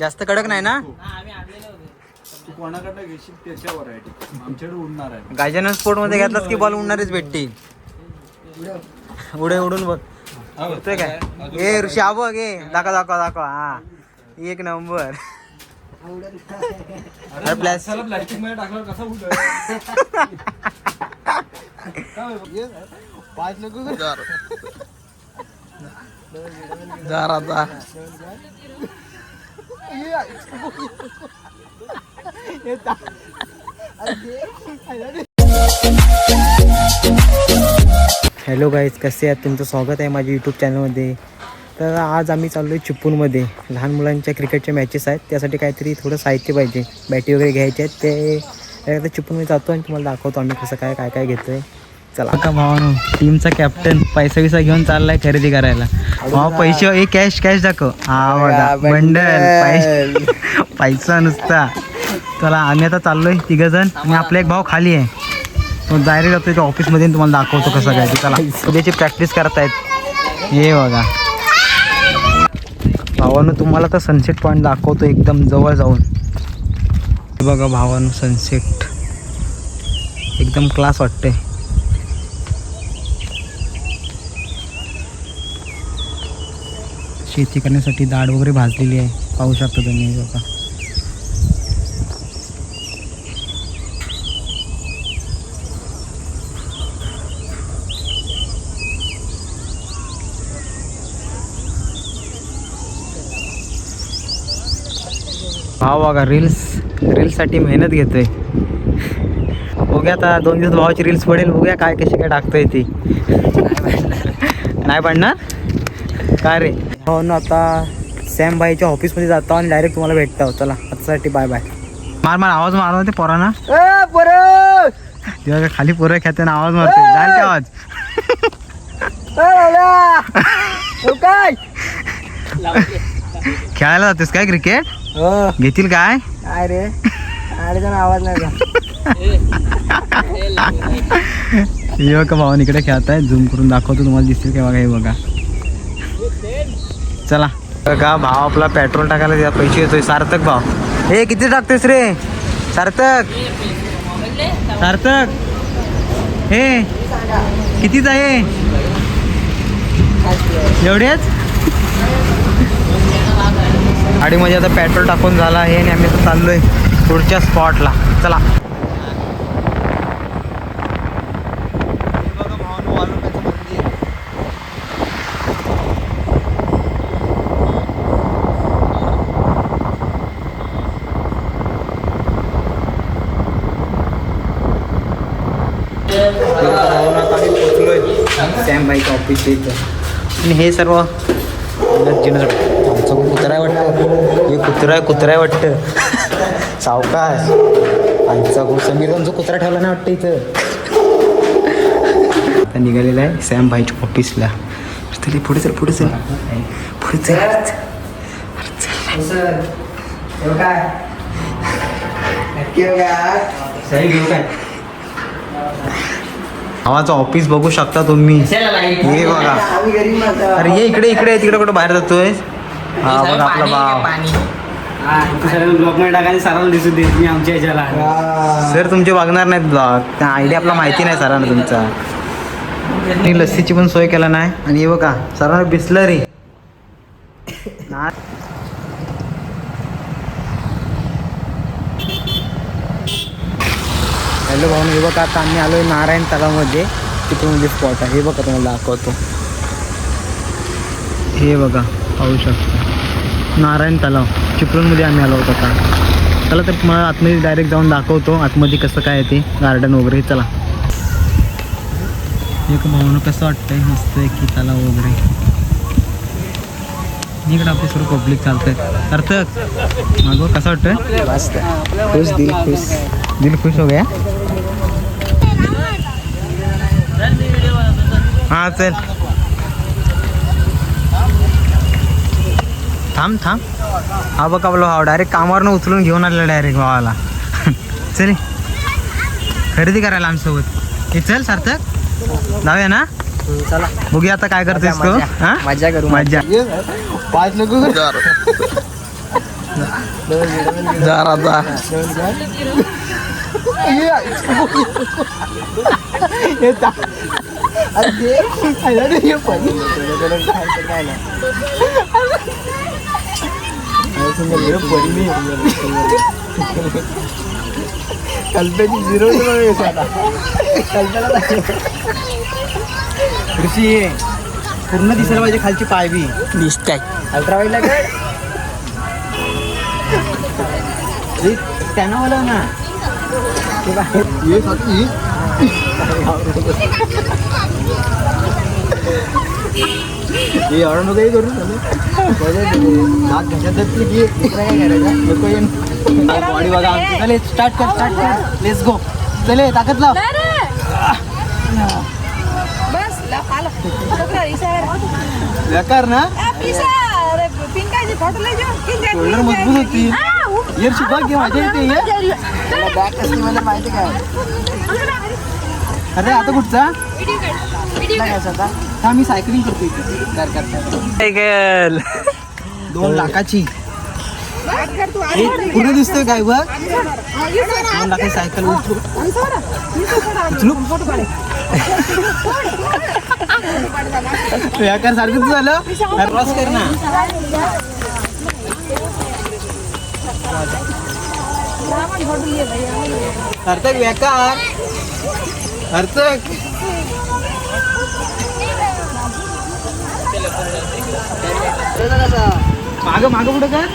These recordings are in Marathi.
जास्त कडक नाही ना? तू कोणाकडनं घेशील त्याच्यावर आहे ते. आमच्याकडे उडणार आहे. गाजानन स्पोर्टमध्ये घेतलास की बॉल उडणारच भेटते? उडे उडून बघ. उडतोय काय? ए ऋषी हा बघ ए. दाखवा दाखवा दाखवा. हा. एक नंबर. अरे प्लॅस्टिकमध्ये टाकल्यावर कसा उडत पाच जरा हॅलो गाईज कसे आहात? तुमचं स्वागत आहे माझ्या यूट्यूब चॅनलमध्ये तर आज आम्ही चाललो आहे चिपळूणमध्ये. लहान मुलांच्या क्रिकेटच्या मॅचेस आहेत. त्यासाठी काहीतरी थोडं साहित्य पाहिजे. बॅटी वगैरे घ्यायचे आहेत. ते एकदा चिपळूणमध्ये जातो आणि तुम्हाला दाखवतो आम्ही कसं काय काय काय घेतो आहे चला. का भावानो टीमचा कॅप्टन पैसा विसा घेऊन चाललाय खरेदी करायला. भावा पैसे हे कॅश कॅश दाखव. हा बघा बंडल. पैसे पैसा नुसता. चला आम्ही आता चाललोय तिघ जण आणि आपला एक भाऊ खाली आहे. तो डायरेक्ट जातो त्या ऑफिसमध्ये तुम्हाला दाखवतो कसं काय ते. चला उद्याची प्रॅक्टिस करतायत. हे बघा. भावानं तुम्हाला तर सनसेट पॉईंट दाखवतो एकदम जवळ जाऊन. हे बघा भावानं सनसेट एकदम क्लास वाटते शेती करण्यासाठी दाढ वगैरे भाजलेली आहे. पाहू शकता तुम्ही बघा. भाव बघा रील्स रील्ससाठी मेहनत घेतोय. बघूया आता दोन दिवस भावाची रील्स पडेल बघूया काय कशी काय टाकतोय ती. नाही पडणार? काय रे? हो ना आता सॅम भाईच्या ऑफिसमध्ये जातो आणि डायरेक्ट तुम्हाला भेटतो. चला आतासाठी बाय बाय मार मार आवाज मारवा ते पोरांना. तेव्हा खाली पोरं खेळते ना आवाज मारते जाईल का आवाज? काय? खेळायला जातेस काय क्रिकेट घेतील काय? अरे जण आवाज नाही का हे भावान इकडे खेळताय झूम करून दाखवतो तुम्हाला दिसतील केव्हा काही बघा. चला. का भाव आपला पेट्रोल टाकायला पैसे येतोय. सार्थक भाव. हे किती टाकतेस रे? सार्थक. सार्थक. हे कितीच आहे? एवढेच? गाडीमध्ये आता पेट्रोल टाकून झाला आहे आणि आम्ही चाललोय पुढच्या स्पॉटला चला सॅम बाईच्या ऑफिस इथं आणि हे सर्व आमचं कुत्रा आहे वाटतं. हे कुत्रा आहे कुत्रा आहे वाटतं. सावकाश आमचा गो समीर जो कुत्रा ठेवला नाही वाटतं इथं. आता निघालेला आहे सॅम भाईच्या ऑफिसला. तरी पुढे चल पुढे चल. पुढे चल. अरे चल. सही घेऊ काय? आवाचं ऑफिस बघू शकता तुम्ही. हे बघा. अरे ये इकडे इकडे तिकडे कुठं बाहेर जातोय? हा बघा आपला भाव सर तुमचे बघणार नाहीत ब्लॉग त्या आयडिया आपला माहिती नाही सरांना तुमचा. लस्सीची पण सोय केला नाही. आणि हे बघा सरांना बिसलरी हॅलो भाऊ हे बघा आता आम्ही आलोय नारायण तलावमध्ये. तिथे म्हणजे स्पॉट आहे. हे बघा तुम्हाला दाखवतो. हे बघा पाहू शकता. नारायण तलाव. चिपळूणमध्ये आम्ही आलो होतो आता. चला तर तुम्हाला आतमध्ये डायरेक्ट जाऊन दाखवतो. आतमध्ये कसं काय आहे ते गार्डन वगैरे. चला. एक भावनं कसं वाटतंय? मस्त आहे की तलाव वगैरे. इकडे आपले सर्व पब्लिक चालतंय. सार्थक मागो कसं वाटतंय? मस्त. खुश दिल खुश. दिल खुश हो गया? हा चल. थांब थांब. हा बघा आपला भाव डायरेक्ट कामावरनं उचलून घेऊन आलेला डायरेक्ट भावाला. चल खरेदी करायला आमच्यासोबत. हे चल सार्थक. जाऊया ना? चला. बघूया आता काय करतेस तू मजा. हा? मजा करू मजा. पाच नको जरा जा कल्पेची झिरो कृषी पूर्ण दिसायला पाहिजे खालची पायवी बी दिसताय अल्ट्रा काय त्यांना बोलव ना हे एवढं नको हे करू? हात घशात धरली की दुसरं काय करायचं नको येईन बॉडी बघा आमची चले स्टार्ट कर स्टार्ट कर। लेट्स गो चले ताकद लाव बस ला पालो छोकरा इशारा बेकार ना। पिसा अरे पिंकाची फोटो लय जाऊ किन जात Shoulder मजबूत होती. ये शिकवा की माझ्या इथे ये बॅग कसली मला माहिती काय अरे आता कुठचा? हा मी सायकलिंग करतो इथे. कर. करता दोन लाखाची. हे पूर्ण दिसतोय काय बघ दोन लाखाची सायकल उचलू? उचलू व्याकार सारखं झालं? क्रॉस कर ना. सार्थक व्याकार सार्थक माग माग पुढं कर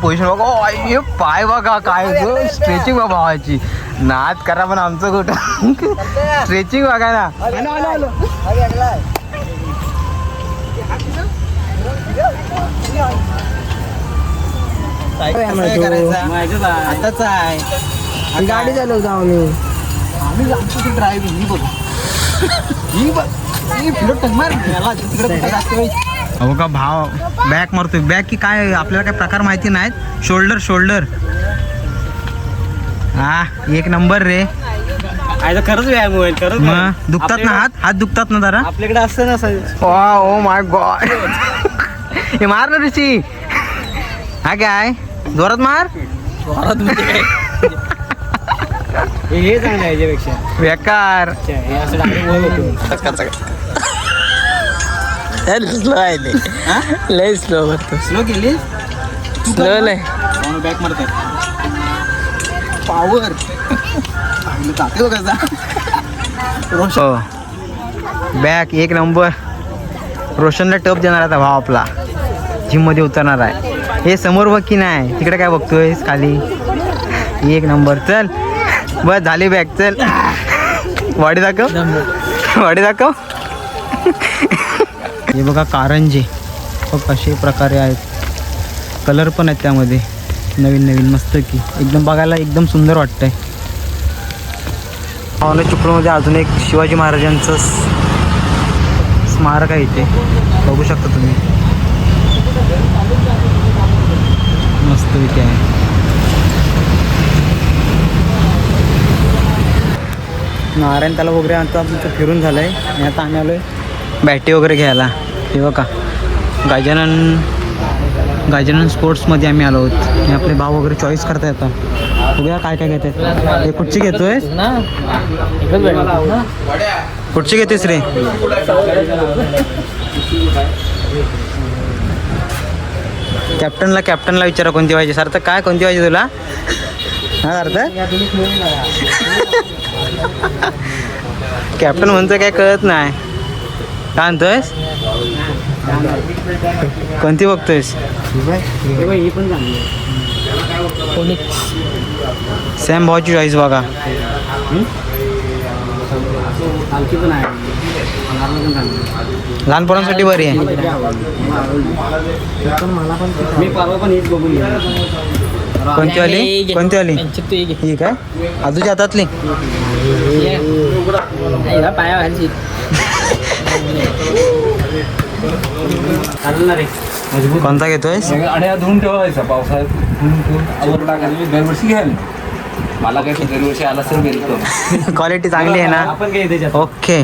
पोझिशन बघा. पाय बघा काय स्ट्रेचिंग बघा भावाची नाद करा पण आमचं कुठं? स्ट्रेचिंग बघा ना. आताच आहे गाडी चालवतो आम्ही आम्ही आमची ड्रायव्हिंग ही बघ ही बघ ही? अहो का भाव बॅक मारतोय. बॅक की काय आपल्याला काय प्रकार माहिती नाहीत? शोल्डर शोल्डर हा एक नंबर रे. आयला खरंच व्यायाम होईल खरंच मग. दुखतात ना हात? हात दुखतात ना जरा? आपल्याकडे असतं ना असं. ओ माय गॉड हे मार ना ऋषी. हा काय? जोरात मार. हे हे चांगलं आहे याच्यापेक्षा. बेकार. अच्छा, हे असं डायरेक्ट वर होतं. स्लो आहे ते. लय स्लो करतो स्लो केली? स्लो लय. बॅक मारतात पावर जाते कसा रोशन. हो. बॅक एक नंबर. रोशनला टप देणार आता भाव आपला. जिममध्ये उतरणार आहे. हे समोर बघ की नाही? तिकडे काय बघतोय? खाली. एक नंबर. चल. बस झाली बॅग. चल. वाडी दाखव. वाडी दाखव. हे बघा कारंजे. बघ कसे प्रकारे आहेत. कलर पण आहेत त्यामध्ये. नवीन नवीन मस्त की एकदम बघायला एकदम सुंदर वाटतंय. पावले चुकडूमध्ये अजून एक शिवाजी महाराजांचं स्मारक आहे इथे. बघू शकता तुम्ही. मस्त इथे आहे. नारायण त्याला वगैरे आता आमचं फिरून झालं आहे आणि आता आम्ही आलो आहे बॅटी वगैरे घ्यायला. हे बघा. गजानन गजानन स्पोर्ट्समध्ये आम्ही आलो आहोत. आणि आपले भाव वगैरे चॉईस करता येतात बघूया काय काय घेत आहेत हे कुठची घेतोय कुठची घेतेस रे? कॅप्टनला कॅप्टनला विचारा कोणती पाहिजे. सर तर काय? कोणती पाहिजे तुला? हा अर्थ कॅप्टन म्हणतो काय कळत नाही. काय म्हणतोयस? कोणती बघतोयस हे पण चांगली. सॅम भाऊची चॉईस बघा हलकी पण आहे अंगारला पण चांगली आहे. लहान पोरांसाठी बरी आहे मी परवा पण हीच बघून. कोणती वाली कोणती वाली ही काय आजूच्या हातातली मजबूत कोणता आणि हा धुवून ठेवायचा पावसाळ्यात धुवून ठेवून मी दरवर्षी घ्यायला मला काय दरवर्षी आला मिळतो. क्वालिटी चांगली आहे ना? आपण काय त्याच्यात ओके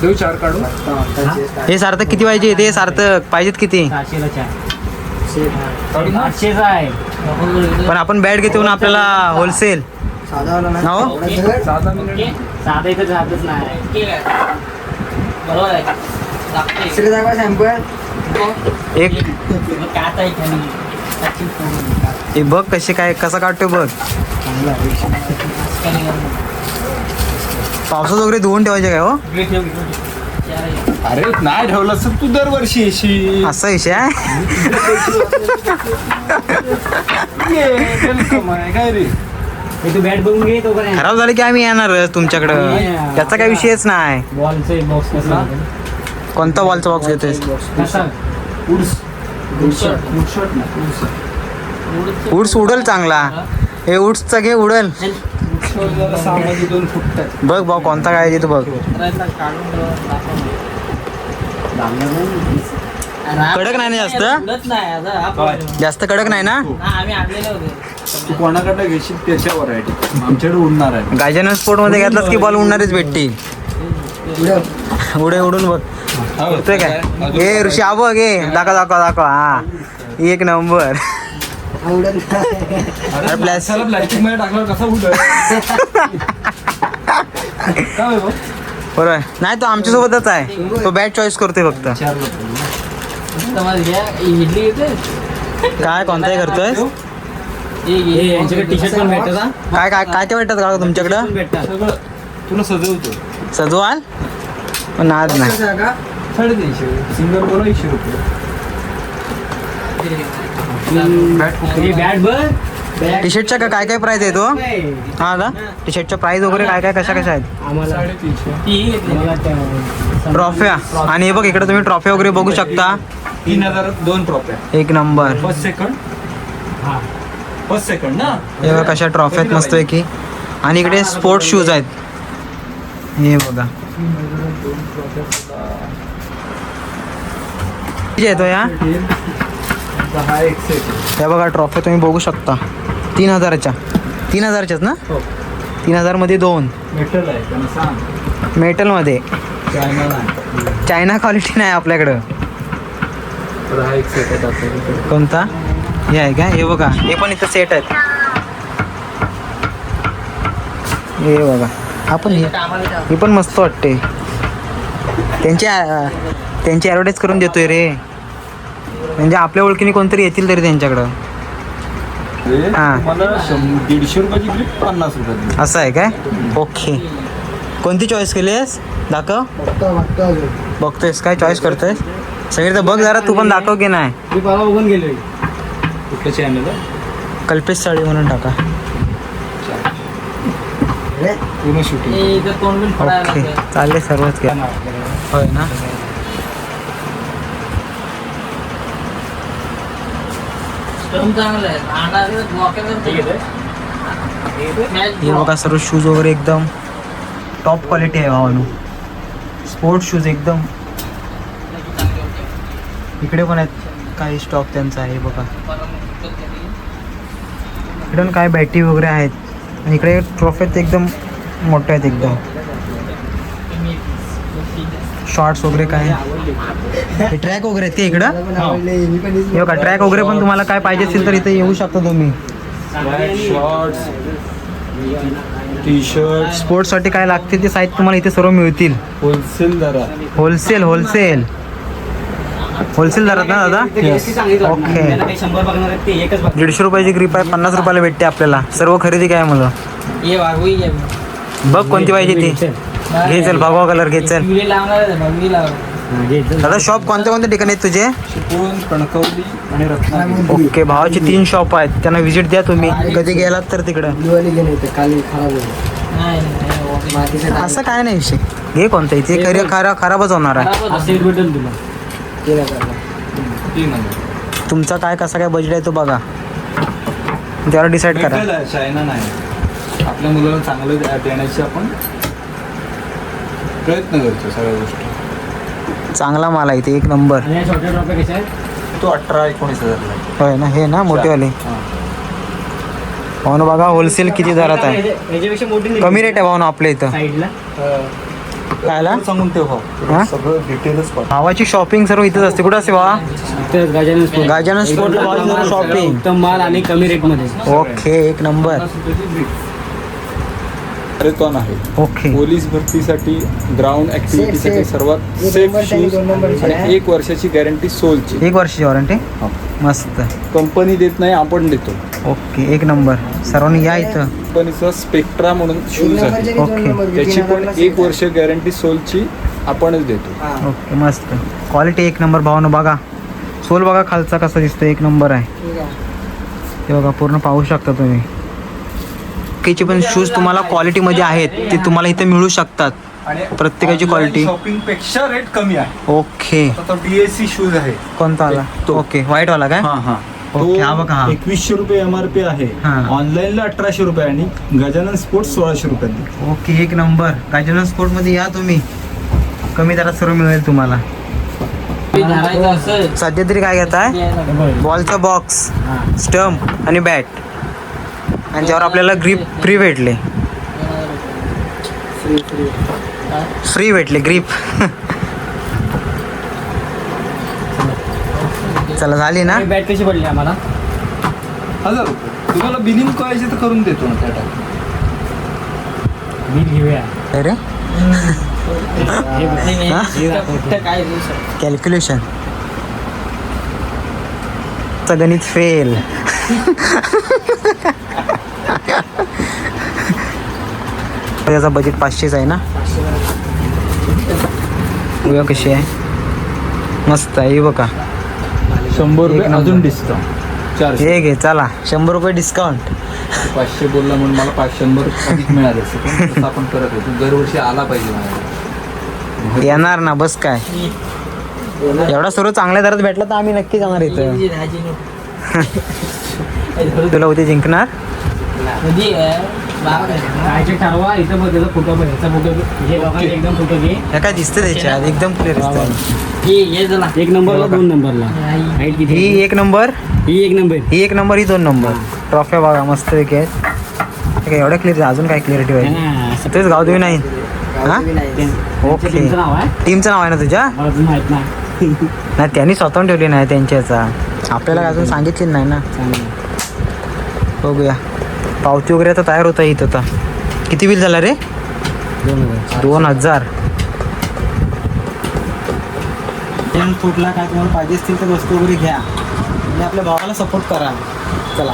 देऊ चार काढून. हे सार्थक किती पाहिजे? ते सार्थक पाहिजेत किती? पण आपण बॅट घेतो ना आपल्याला होलसेल. हो? साधा तिसरे दाखवा सॅम्पल एक. हे बघ कसे काय कसा काढतोय बघ. पावसात वगैरे धुवून ठेवायचे काय हो? अरे नाही ठेवलं तर तू दरवर्षी येशील. असा विषय काय रे? हे तू बॅट बघून घे तोपर्यंत. खराब झाले की आम्ही येणार तुमच्याकडं. त्याचा काही विषयच नाही. बॉलचं बॉक्स कसा कोणता बॉलचा बॉक्स घेतोयस? कसा उड्स. उडल चांगला. हे? उड्सचा घे उडल. बघ भाऊ कोणता काय तू बघ. कडक नाही ना जास्त? जास्त कडक नाही ना? तू कोणाकडनं घेशील त्याच्यावर आहे. आमच्याकडे उडणार आहे. गायजन स्पोर्टमध्ये घेतलास की बॉल उडणारच भेटतील उडे उडून बघ. काय? हे ऋषी आ बघ हे दाखवा दाखवा दाखवा. हा. एक नंबर. अरे प्लॅस्टिकमध्ये टाकलं कसं उडत? बरोबर. नाही तो आमच्यासोबतच आहे. तो बॅट चॉईस करतोय फक्त. काय कोणताही करतोय? काय काय काय काय भेटतात का तुमच्याकडं? भेटतात तुला सजवतो सजवाल? पण आज नाही. का साडेतीनशे. सिंगल बोला एकशे रुपये. बॅट बघ. टी शर्टच्या का काय काय प्राइस आहे तो हा का टी शर्टच्या प्राइस वगैरे काय काय कशा कशा आहेत? ट्रॉफ्या आणि हे बघ इकडे तुम्ही ट्रॉफी वगैरे बघू शकता. तीन हजार दोन ट्रॉफ्या एक नंबर. फर्स्ट सेकंड हा. फर्स्ट सेकंड ना? हे बघा कशा ट्रॉफी आहेत मस्त की आणि इकडे स्पोर्ट्स शूज आहेत. हे बघा किती येतो या हा बघा ट्रॉफी तुम्ही बघू शकता तीन हजाराच्या तीन हजारच्याच ना तीन हजारमध्ये दोन मेटल आहे मेटलमध्ये चायना क्वालिटी नाही आपल्याकडं. आपल्याकडे कोणता? हे आहे का? हे बघा. हे पण इथं सेट आहेत. हे बघा. आपण हे हे पण मस्त वाटते. त्यांची अं, त्यांची ॲडव्हर्टाईज करून देतोय रे. म्हणजे आपल्या ओळखीने कोणतरी येतील तरी त्यांच्याकडं. हे. हा. दीडशे रुपयाची क्लिप पन्नास रुपयात असं आहे काय? ओके. कोणती चॉईस केली आहेस दाखव. बघतोयस काय चॉईस करतोयस? सगळे तर बघ जरा तू पण दाखव की नाही. बघून चॅनल कल्पेश साळी म्हणून टाका. पूर्ण शूटिंग ओके चालेल सर्वच घ्या. होय ना? हे बघा सर्व शूज वगैरे एकदम टॉप क्वालिटी आहे भावानो. स्पोर्ट्स शूज एकदम. इकडे पण आहेत काही स्टॉक त्यांचा आहे बघा. इकडे पण काय बॅटी वगैरे आहेत. आणि इकडे ट्रॉफीत एकदम मोठ्या आहेत एकदम शॉर्ट्स वगैरे काय? हे ट्रॅक वगैरे आहेत ते इकडं? हे बघा ट्रॅक वगैरे पण तुम्हाला काय पाहिजे असेल तर इथे येऊ शकता तुम्ही. शॉर्ट्स टी शर्ट स्पोर्ट्ससाठी काय लागते ते साहित्य तुम्हाला इथे सर्व मिळतील. होलसेल जरा होलसेल होलसेल होलसेल दरात ना दादा? ओके. दीडशे रुपयाची ग्रीप आहे पन्नास रुपयाला भेटते आपल्याला. सर्व खरेदी काय मला बघ कोणती पाहिजे ती. घे चल. भगवा कलर घे चल. दादा शॉप कोणत्या कोणत्या ठिकाणी आहेत तुझे? चिपळूण कणकवली आणि रत्नागिरी. ओके भावाचे तीन शॉप आहेत. त्यांना व्हिजिट द्या तुम्ही. कधी गेलात तर तिकडं. दिवाळी गेले होते काल खराब होते मातीचं असं काय नाही विषय. घे कोणतं इथे खरं खरा खराबच होणार आहे. असेल भेटेल तुला. केलं करला तीन हजार तुमचा काय कसा काय बजेट आहे तो बघा. त्यावर डिसाईड करा. भेटेल नाही. आपल्या मुलाला चांगलं देण्याची आपण प्रयत्न करतो सगळ्या गोष्टी. चांगला माल आहे इथे एक नंबर. तो अठरा एकोणीस हजारला आहे. होय ना हे ना मोठेवाले भावना बघा होलसेल किती दरात आहे. मोठी कमी रेट आहे भावना आपल्या इथं. कायला सांगून ठेव भाऊ. सगळं डिटेलच पाठ भावाची शॉपिंग सर्व इथंच असते. कुठं असते भावा? इथं गजानन स्पोर्ट स्पोर्टला शॉपिंग माल आणि कमी रेटमध्ये. ओके एक नंबर. मॅरेथॉन आहे. ओके. पोलीस भरतीसाठी ग्राउंड ऍक्टिव्हिटीसाठी सर्वात सेफ शूज आणि एक वर्षाची गॅरंटी सोलची. एक वर्षाची वॉरंटी हा. मस्त. कंपनी देत नाही आपण देतो. ओके एक नंबर. सर्वांनी या इथं. कंपनीचा स्पेक्ट्रा म्हणून शूज आहे. ओके. त्याची पण एक वर्ष गॅरंटी सोलची आपणच देतो. ओके मस्त. क्वालिटी एक नंबर भावानं बघा. सोल बघा खालचा कसा दिसतो एक नंबर आहे. ते बघा पूर्ण पाहू शकता तुम्ही. बाकीचे पण शूज तुम्हाला क्वालिटीमध्ये आहेत ते तुम्हाला इथे मिळू शकतात. आणि प्रत्येकाची. शॉपिंगपेक्षा रेट कमी आहे. ओके आता डीएससी शूज आहे. कोणता आला तो. ओके व्हाईट वाला काय? हा हा. एकवीसशे रुपये एम आर पी आहे. हा. ऑनलाईनला अठराशे रुपये आणि गजानन स्पोर्ट्स सोळाशे रुपयात देतो. ओके एक नंबर गजानन स्पोर्टमध्ये या तुम्ही. कमी दरात सर्व मिळेल तुम्हाला. सध्या तरी काय घेताय? बॉलचा बॉक्स स्टंप आणि बॅट आणि ज्यावर आपल्याला ग्रीप फ्री भेटले. फ्री भेटले ग्रीप चला झाली ना? बॅट कशी पडली आम्हाला. हजार रुपये. तुम्हाला बिलिंग करायचे तर करून देतो ना त्या टाइम बिल घेऊया. अरे? काय कॅल्क्युलेशन गणित फेल त्याचा बजेट पाचशेच आहे ना? बघूया कशी आहे. मस्त आहे हे बघा. शंभर रुपये. अजून डिस्काउंट चारशे. हे घे चला. शंभर रुपये डिस्काउंट पाचशे बोलला म्हणून मला पाच शंभर अधिक मिळाले तसं आपण करत होतो. दरवर्षी आला पाहिजे येणार ना बस काय. एवढा सर्व चांगल्या दरात भेटला तर आम्ही नक्की जाणार इथं. तुला उद्या जिंकणार? ठरवा. इथं बघ त्याचा फोटो बघ. याचा फोटो हे लोकांचे एकदम फोटो घे. हे काय दिसतं त्याच्यात? एकदम क्लिअर दिसतं एक नंबरला दोन नंबरला. हाईट किती ही आहे? एक नंबर? ही एक नंबर. ही एक नंबर ही दोन नंबर. ट्रॉफ्या बघा मस्त पैकी आहेत. हे काय एवढं क्लिअर अजून काय क्लिअरिटी पाहिजे? हा, असं. तेच गाव देवी नाही. हा? ओके आहे? टीमचं नाव आहे ना तुझ्या? माहीत नाही. नाही त्यांनी स्वतःहून ठेवली नाही त्यांच्याचा आपल्याला अजून सांगितली नाही ना. बघूया. पावती वगैरे आता तयार होता इथं आता. किती बिल झाला रे? दोन हजार. फुटला काय तुम्हाला पाहिजे असतील तर वस्तू वगैरे घ्या. आणि आपल्या भावाला सपोर्ट करा. चला.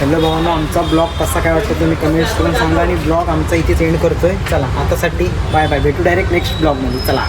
हॅलो भावांना आमचा ब्लॉग कसा काय वाटतो तुम्ही कमेंट्स करून सांगा आणि ब्लॉग आमचा इथेच एंड करतोय. चला आतासाठी बाय बाय भेटू डायरेक्ट नेक्स्ट ब्लॉगमध्ये चला.